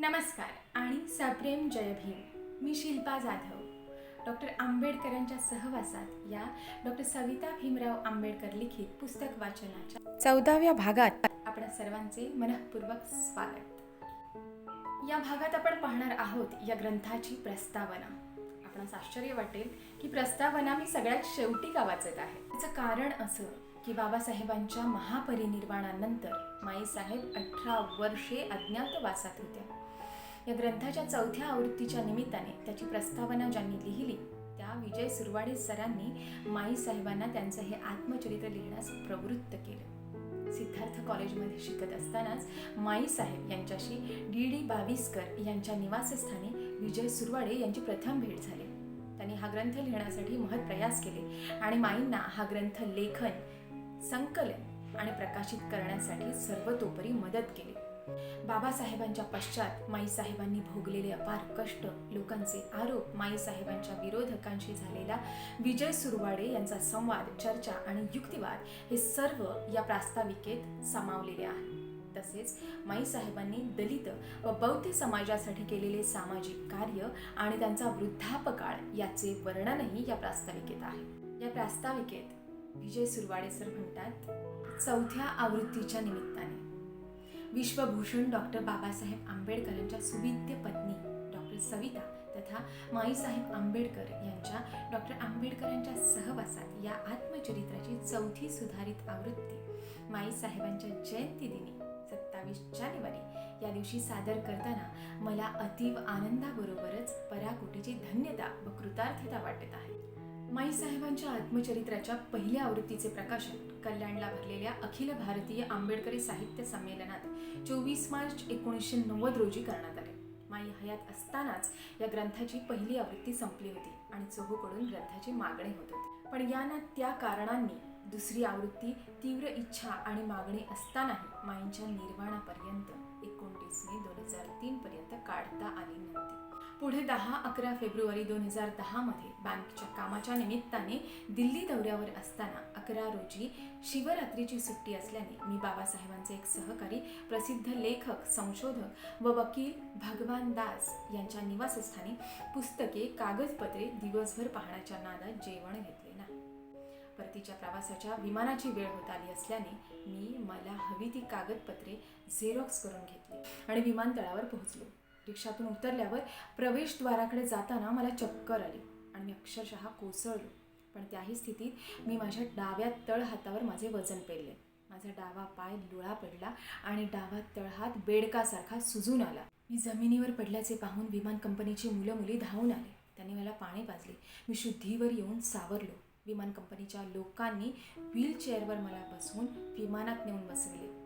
नमस्कार आणि सप्रेम जय भीम. मी शिल्पा जाधव. डॉक्टर आंबेडकरांच्या सहवासात या डॉक्टर सविता भीमराव आंबेडकर लिखित पुस्तक वाचनाच्या चौदाव्या भागात आपल्या सर्वांचे मनःपूर्वक स्वागत. या भागात आपण पाहणार आहोत या ग्रंथाची प्रस्तावना. आपणास आश्चर्य वाटेल की प्रस्तावना मी सगळ्यात शेवटी का वाचत आहे? त्याचं कारण असं की बाबासाहेबांच्या महापरिनिर्वाणानंतर माईसाहेब अठरा वर्षे अज्ञातवासात होत्या. या ग्रंथाच्या चौथ्या आवृत्तीच्या निमित्ताने त्याची प्रस्तावना ज्यांनी लिहिली त्या विजय सुरवाडे सरांनी माई साहेबांना त्यांचं हे आत्मचरित्र लिहिण्यास प्रवृत्त केलं. सिद्धार्थ कॉलेजमध्ये शिकत असतानाच माई साहेब यांच्याशी डी डी बाविस्कर यांच्या निवासस्थानी विजय सुरवाडे यांची प्रथम भेट झाली. त्यांनी हा ग्रंथ लिहिण्यासाठी महत् प्रयास केले आणि माईंना हा ग्रंथ लेखन संकलन आणि प्रकाशित करण्यासाठी सर्वतोपरी मदत केली. बाबासाहेबांच्या पश्चात माईसाहेबांनी भोगलेले अपार कष्ट लोकांचे आरोप माईसाहेबांच्या विरोधकांशी झालेला विजय सुरवाडे यांचा संवाद चर्चा आणि युक्तिवाद हे सर्व या प्रास्ताविकेत सामावलेले आहे तसेच माईसाहेबांनी दलित व बौद्ध समाजासाठी केलेले सामाजिक कार्य आणि त्यांचा वृद्धापकाळ याचे वर्णनही या प्रास्ताविकेत आहे. या प्रास्ताविकेत विजय सुरवाडे सर म्हणतात चौथ्या आवृत्तीच्या निमित्ताने. विश्वभूषण डॉक्टर बाबासाहेब आंबेडकरांच्या सुविद्य पत्नी डॉक्टर सविता तथा माईसाहेब आंबेडकर यांच्या डॉक्टर आंबेडकरांच्या सहवासात या आत्मचरित्राची चौथी सुधारित आवृत्ती माईसाहेबांच्या जयंतीदिनी सत्तावीस जानेवारी या दिवशी सादर करताना मला अतीव आनंदाबरोबरच पराकोटीची धन्यता व कृतार्थता वाटत आहे. माईसाहेबांच्या आत्मचरित्राच्या पहिल्या आवृत्तीचे प्रकाशन कल्याणला भरलेल्या अखिल भारतीय आंबेडकरी साहित्य संमेलनात चोवीस मार्च एकोणीसशे नव्वद रोजी करण्यात आले. माई हयात असतानाच या ग्रंथाची पहिली आवृत्ती संपली होती आणि चोहूकडून ग्रंथाची मागणी होत होती. पण या ना त्या कारणांनी दुसरी आवृत्ती तीव्र इच्छा आणि मागणी असतानाही माईंच्या निर्वाणापर्यंत एकोणतीस मे दोन हजार तीनपर्यंत काढता आली नव्हती. पुढे दहा अकरा फेब्रुवारी दोन हजार दहामध्ये बँकच्या कामाच्या निमित्ताने दिल्ली दौऱ्यावर असताना अकरा रोजी शिवरात्रीची सुट्टी असल्याने मी बाबासाहेबांचे एक सहकारी प्रसिद्ध लेखक संशोधक व वकील भगवान दास यांच्या निवासस्थानी पुस्तके कागदपत्रे दिवसभर पाहण्याच्या नादात जेवण घेतले नाही. परतीच्या प्रवासाच्या विमानाची वेळ होत आली असल्याने मी मला हवी ती कागदपत्रे झेरॉक्स करून घेतली आणि विमानतळावर पोहोचलो. रिक्षातून उतरल्यावर प्रवेशद्वाराकडे जाताना मला चक्कर आली आणि मी अक्षरशः कोसळलो. पण त्याही स्थितीत मी माझ्या डाव्या तळ हातावर माझे वजन पेरले. माझा डावा पाय लुळा पडला आणि डावा तळहात बेडकासारखा सुजून आला. मी जमिनीवर पडल्याचे पाहून विमान कंपनीची मुलं मुली धावून आले. त्यांनी मला पाणी पाजले. मी शुद्धीवर येऊन सावरलो. विमान कंपनीच्या लोकांनी व्हीलचेअरवर मला बसवून विमानात नेऊन बसविले.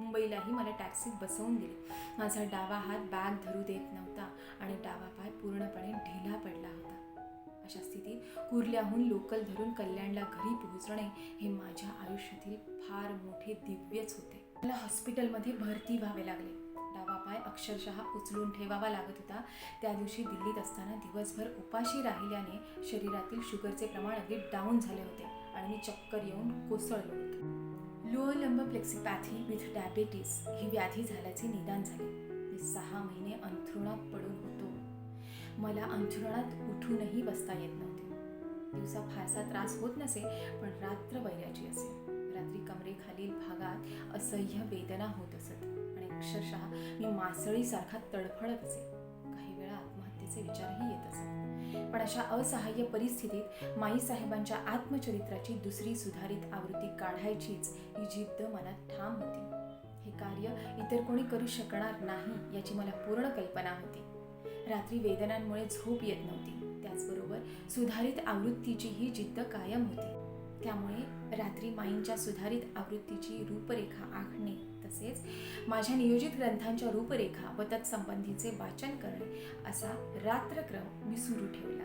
मुंबईलाही मला टॅक्सीत बसवून दिले. माझा डावा हात बॅग धरू देत नव्हता आणि डावा पाय पूर्णपणे ढिला पडला होता. अशा स्थितीत कुर्ल्याहून लोकल धरून कल्याणला घरी पोहोचणे हे माझ्या आयुष्यातील फार मोठे दिव्यच होते. मला हॉस्पिटलमध्ये भरती व्हावे लागले. डावा पाय अक्षरशः उचलून ठेवावा लागत होता. त्या दिवशी दिल्लीत असताना दिवसभर उपाशी राहिल्याने शरीरातील शुगरचे प्रमाण अगदी डाऊन झाले होते आणि मी चक्कर येऊन कोसळलो होतो. लो लंब प्लेक्सिपॅथी विथ डायबेटीस ही व्याधी झाल्याचे निदान झाले. मी सहा महिने अंथरुणात पडून होतो. मला अंथरुणात उठूनही बसता येत नव्हते. दिवसा फारसा त्रास होत नसे पण रात्र वैराची असे. रात्री कमरेखालील भागात असह्य वेदना होत असत. आणि अक्षरशः मी मासळीसारखा तडफडत असे. काही वेळा आत्महत्येचे विचारही येत असत पण अशा असहाय्य परिस्थितीत माईसाहेबांच्या आत्मचरित्राची दुसरी सुधारित आवृत्ती काढायचीच ही जिद्द मनात ठाम होती. हे कार्य इतर कोणी करू शकणार नाही याची मला पूर्ण कल्पना होती. रात्री वेदनांमुळे झोप येत नव्हती. त्याचबरोबर सुधारित आवृत्तीची ही जिद्द कायम होती. त्यामुळे रात्री माईंच्या सुधारित आवृत्तीची रूपरेखा आखणे तसेच माझ्या नियोजित ग्रंथांच्या रूपरेखा व तत्संबंधीचे वाचन करणे असा रात्रक्रम मी सुरू ठेवला.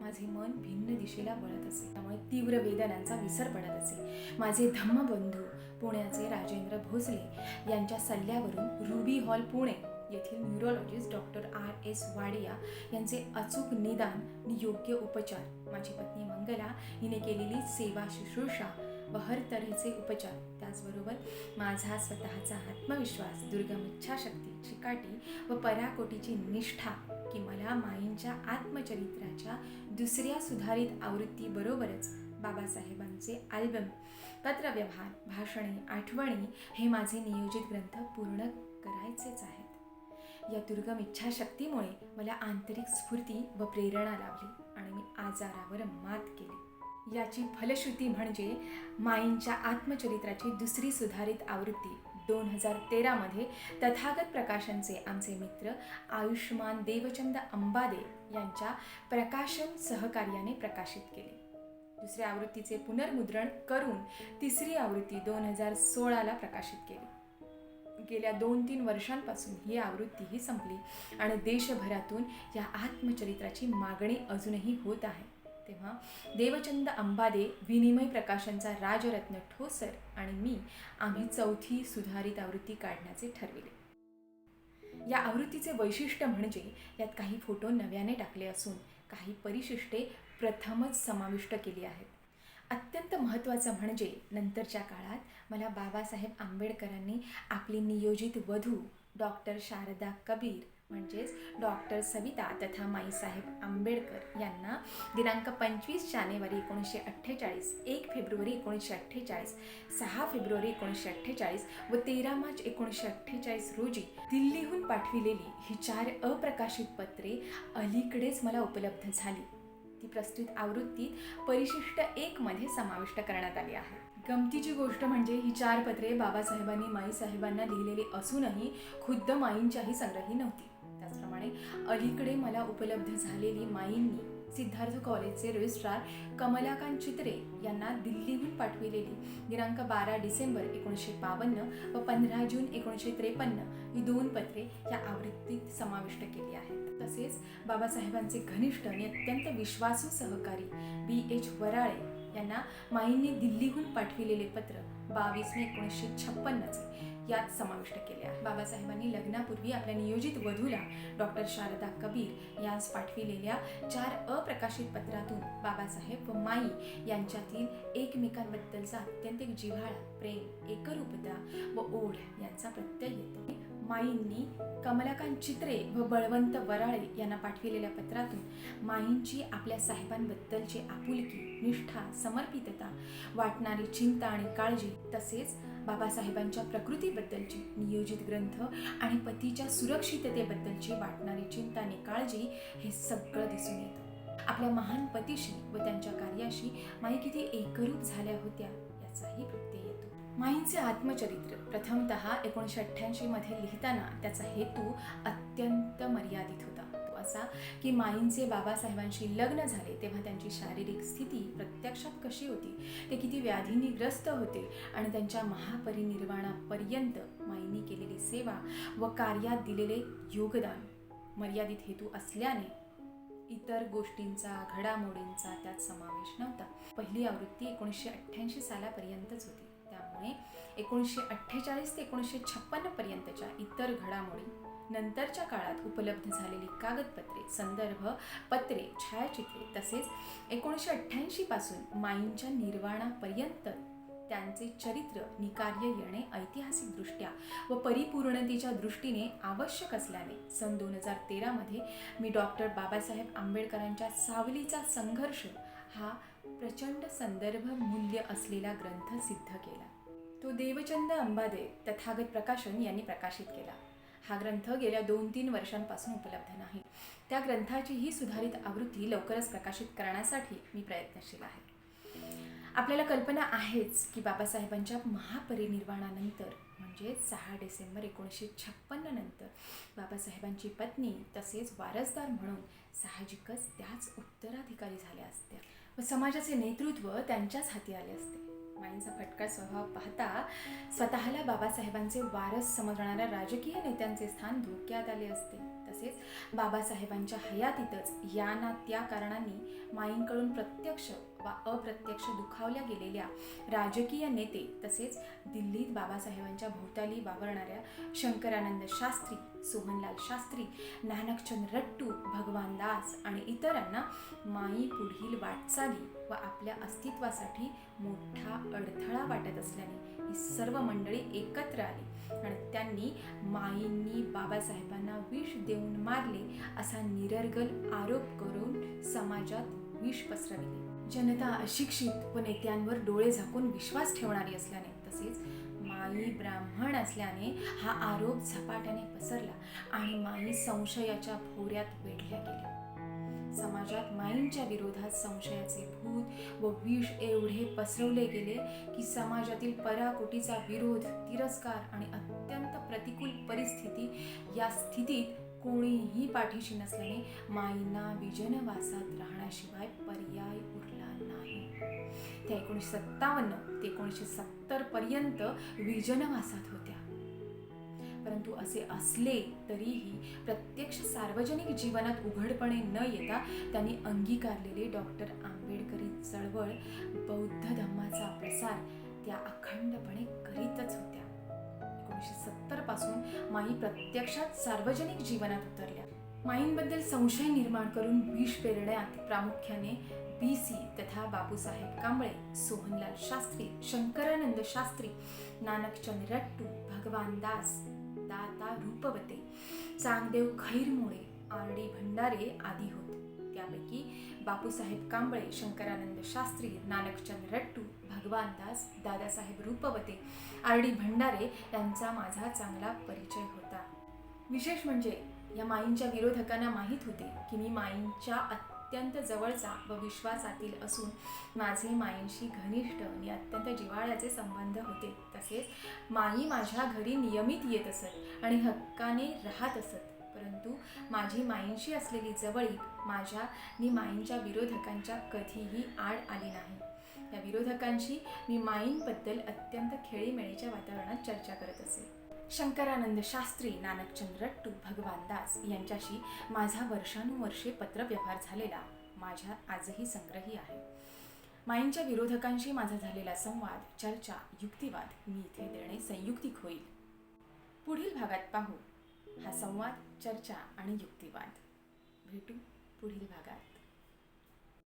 माझे मन भिन्न दिशेला वळत असे. त्यामुळे तीव्र वेदनांचा विसर पडत असे. माझे धम्मबंधू पुण्याचे राजेंद्र भोसले यांच्या सल्ल्यावरून रुबी हॉल पुणे येथील neurologist doctor R. S. Wadia यांचे अचूक निदान आणि योग्य उपचार. माझी पत्नी मंगला हिने केलेली सेवा शुश्रूषा व हर तऱ्हेचे उपचार. त्याचबरोबर माझा स्वतःचा आत्मविश्वास दुर्गम इच्छाशक्ती चिकाटी व पराकोटीची निष्ठा की मला माईंच्या आत्मचरित्राच्या दुसऱ्या सुधारित आवृत्तीबरोबरच बाबासाहेबांचे अल्बम पत्रव्यवहार भाषणे आठवणी हे माझे नियोजित ग्रंथ पूर्ण करायचेच आहेत. या दुर्गम इच्छाशक्तीमुळे मला आंतरिक स्फूर्ती व प्रेरणा लाभली आणि मी आजारावर मात केली. याची फलश्रुती म्हणजे माईंच्या आत्मचरित्राची दुसरी सुधारित आवृत्ती. दोन हजार तेरामध्ये तथागत प्रकाशनचे आमचे मित्र आयुष्मान देवचंद अंबादे यांच्या प्रकाशन सहकार्याने प्रकाशित केले. दुसऱ्या आवृत्तीचे पुनर्मुद्रण करून तिसरी आवृत्ती दोन हजार सोळाला प्रकाशित केली. गेल्या दोन तीन वर्षांपासून ही आवृत्तीही संपली आणि देशभरातून या आत्मचरित्राची मागणी अजूनही होत आहे. तेव्हा देवचंद अंबादे विनिमय प्रकाशनचा राजरत्न ठोसर आणि मी आम्ही चौथी सुधारित आवृत्ती काढण्याचे ठरविले. या आवृत्तीचे वैशिष्ट्य म्हणजे यात काही फोटो नव्याने टाकले असून काही परिशिष्टे प्रथमच समाविष्ट केली आहेत. अत्यंत महत्त्वाचं म्हणजे नंतरच्या काळात मला बाबासाहेब आंबेडकरांनी आपली नियोजित वधू डॉक्टर शारदा कबीर म्हणजेच डॉक्टर सविता तथा माईसाहेब आंबेडकर यांना दिनांक पंचवीस जानेवारी एकोणीसशे अठ्ठेचाळीस एक फेब्रुवारी एकोणीसशे अठ्ठेचाळीस सहा फेब्रुवारी एकोणीसशे अठ्ठेचाळीस व तेरा मार्च एकोणीसशे अठ्ठेचाळीस रोजी दिल्लीहून पाठविलेली ही चार अप्रकाशित पत्रे अलीकडेच मला उपलब्ध झाली. ती प्रस्तुत आवृत्तीत परिशिष्ट एकमध्ये समाविष्ट करण्यात आली आहे. गमतीची गोष्ट म्हणजे ही चार पत्रे बाबासाहेबांनी माईसाहेबांना लिहिलेली असूनही खुद्द माईंच्याही संग्रही नव्हती. त्याचप्रमाणे अलीकडे मला उपलब्ध झालेली माईंनी सिद्धार्थ कॉलेजचे रजिस्ट्रार कमलाकांत चित्रे यांना दिल्लीहून पाठविलेली. दिनांक बारा डिसेंबर एकोणीसशे बावन्न व पंधरा जून एकोणीसशे त्रेपन्न ही दोन पत्रे या आवृत्तीत समाविष्ट केली आहेत. तसेच बाबासाहेबांचे घनिष्ठ आणि अत्यंत विश्वासू सहकारी बी एच वराळे यांना माईंनी दिल्लीहून पाठविलेले पत्र बावीस मे एकोणीसशे छप्पन्नचे. यात समाविष्ट केले आहे. बाबासाहेबांनी लग्नापूर्वी आपल्या नियोजित वधूला डॉक्टर शारदा कबीर यास पाठविलेल्या चार अप्रकाशित पत्रातून बाबासाहेब व माई यांच्यातील एकमेकांबद्दलचा अत्यंत जिव्हाळा प्रेम एकरूपता व ओढ यांचा प्रत्यय येतो. माईंनी कमलाकांत चित्रे व बळवंत वराळे यांना पाठविलेल्या पत्रातून माईंची आपल्या साहेबांबद्दलची आपुलकी निष्ठा समर्पितता वाटणारी चिंता आणि काळजी तसेच बाबासाहेबांच्या प्रकृतीबद्दलचे नियोजित ग्रंथ आणि पतीच्या सुरक्षिततेबद्दलची वाटणारी चिंता आणि काळजी हे सगळं दिसून येतं. आपल्या महान पतीशी व त्यांच्या कार्याशी माई किती एकरूप झाल्या होत्या याचाही प्रत्यय येतो. माईंचे आत्मचरित्र प्रथमतः एकोणीसशे अठ्ठ्याऐंशी मध्ये लिहिताना त्याचा हेतू अत्यंत मर्यादित होता. असा की माईंचे बाबासाहेबांशी लग्न झाले तेव्हा त्यांची शारीरिक स्थिती प्रत्यक्षात कशी होती? ते किती व्याधींनी ग्रस्त होते? आणि त्यांच्या महापरिनिर्वाणापर्यंत माईंनी केलेली सेवा व कार्यात दिलेले योगदान मर्यादित हेतू असल्याने इतर गोष्टींचा घडामोडींचा त्यात समावेश नव्हता. पहिली आवृत्ती एकोणीसशे अठ्ठ्याऐंशी सालापर्यंतच होती. त्यामुळे एकोणीसशे अठ्ठेचाळीस ते एकोणीसशे छप्पन्नपर्यंतच्या इतर घडामोडी नंतरच्या काळात उपलब्ध झालेली कागदपत्रे संदर्भ पत्रे छायाचित्रे तसेच एकोणीसशे अठ्ठ्याऐंशी पासून माईंच्या निर्वाणापर्यंत त्यांचे चरित्र निकार्य येणे ऐतिहासिकदृष्ट्या व परिपूर्णतेच्या दृष्टीने आवश्यक असल्याने सन दोन हजार तेरामध्ये मी डॉक्टर बाबासाहेब आंबेडकरांच्या सावलीचा संघर्ष हा प्रचंड संदर्भ मूल्य असलेला ग्रंथ सिद्ध केला. तो देवचंद अंबादे तथागत प्रकाशन यांनी प्रकाशित केला. हा ग्रंथ गेल्या दोन तीन वर्षांपासून उपलब्ध नाही. त्या ग्रंथाची ही सुधारित आवृत्ती लवकरच प्रकाशित करण्यासाठी मी प्रयत्नशील आहे. आपल्याला कल्पना आहेच की बाबासाहेबांच्या महापरिनिर्वाणानंतर म्हणजे सहा डिसेंबर एकोणीसशे छप्पन्न नंतर बाबासाहेबांची पत्नी तसेच वारसदार म्हणून साहजिकच त्याच उत्तराधिकारी झाल्या असत्या व समाजाचे नेतृत्व त्यांच्याच हाती आले असते. माईंचा फटका स्वभाव पाहता स्वतःला बाबासाहेबांचे वारस समजणाऱ्या राजकीय नेत्यांचे स्थान धोक्यात आले असते. तसेच बाबासाहेबांच्या हयातीतच या ना त्या कारणांनी माईंकडून प्रत्यक्ष वा अप्रत्यक्ष दुखावल्या गेलेल्या राजकीय नेते तसेच दिल्लीत बाबासाहेबांच्या भोवताली वावरणाऱ्या शंकरानंद शास्त्री सोहनलाल शास्त्री नानकचंद रट्टू भगवान दास आणि इतरांना माई पुढील वाटचाली व आपल्या अस्तित्वासाठी मोठा अडथळा वाटत असल्याने ही सर्व मंडळी एकत्र आली आणि त्यांनी माईंनी बाबासाहेबांना विष देऊन मारले असा निरर्गल आरोप करून समाजात विष पसरविले. जनता अशिक्षित व नेत्यांवर डोळे झाकून विश्वास ठेवणारी असल्याने तसेच माई ब्राह्मण असल्याने हा आरोप झपाट्याने पसरला आणि माई संशयाच्या भोऱ्यात वेढल्या गेल्या. समाजात माईंच्या विरोधात संशयाचे भूत व विष एवढे पसरवले गेले की समाजातील पराकोटीचा विरोध तिरस्कार आणि अत्यंत प्रतिकूल परिस्थिती या स्थितीत कोणीही पाठीशी नसल्याने माईंना विजनवासात राहण्याशिवाय पर्याय उरला त्या एकोणीसशे सत्तावन्न ते एकोणीसशे सत्तर पर्यंत विजनवासात होत्या. परंतु असे असले तरीही प्रत्यक्ष सार्वजनिक जीवनात उघडपणे न येता त्यांनी अंगीकारलेले डॉक्टर आंबेडकरी चळवळ बौद्ध धम्माचा प्रसार त्या अखंडपणे करीतच होत्या. एकोणीसशे सत्तरपासून माई प्रत्यक्षात सार्वजनिक जीवनात उतरल्या. माईंबद्दल संशय निर्माण करून विष पेरण्यात प्रामुख्याने बी सी तथा बापूसाहेब कांबळे सोहनलाल शास्त्री शंकरानंद शास्त्री नानकचंद रट्टू भगवान दास दाता रूपवते चांगदेव खैरमोळे आर डी भंडारे आदी होत. त्यापैकी बापूसाहेब कांबळे शंकरानंद शास्त्री नानकचंद रट्टू भगवान दास दादासाहेब रूपवते आर डी भंडारे यांचा माझा चांगला परिचय होता. विशेष म्हणजे या माईंच्या विरोधकांना माहीत होते की मी माईंच्या अत्यंत जवळचा व विश्वासातील असून माझे माईंशी घनिष्ठ आणि अत्यंत जिव्हाळ्याचे संबंध होते. तसेच माई माझ्या घरी नियमित येत असत आणि हक्काने राहत असत. परंतु माझी माईंशी असलेली जवळीक माझ्या मी माईंच्या विरोधकांच्या कधीही आड आली नाही. या विरोधकांशी मी माईंबद्दल अत्यंत खेळीमेळीच्या वातावरणात चर्चा करत असे. शंकरानंद शास्त्री नानकचंद रट्टू भगवान दास यांच्याशी माझा वर्षानुवर्षे पत्रव्यवहार झालेला. माझ्या आजही संग्रही आहे. माईंच्या विरोधकांशी माझा झालेला संवाद चर्चा युक्तिवाद मी इथे देणे संयुक्तिक होईल. पुढील भागात पाहू. हा संवाद चर्चा आणि युक्तिवाद. भेटू पुढील भागात.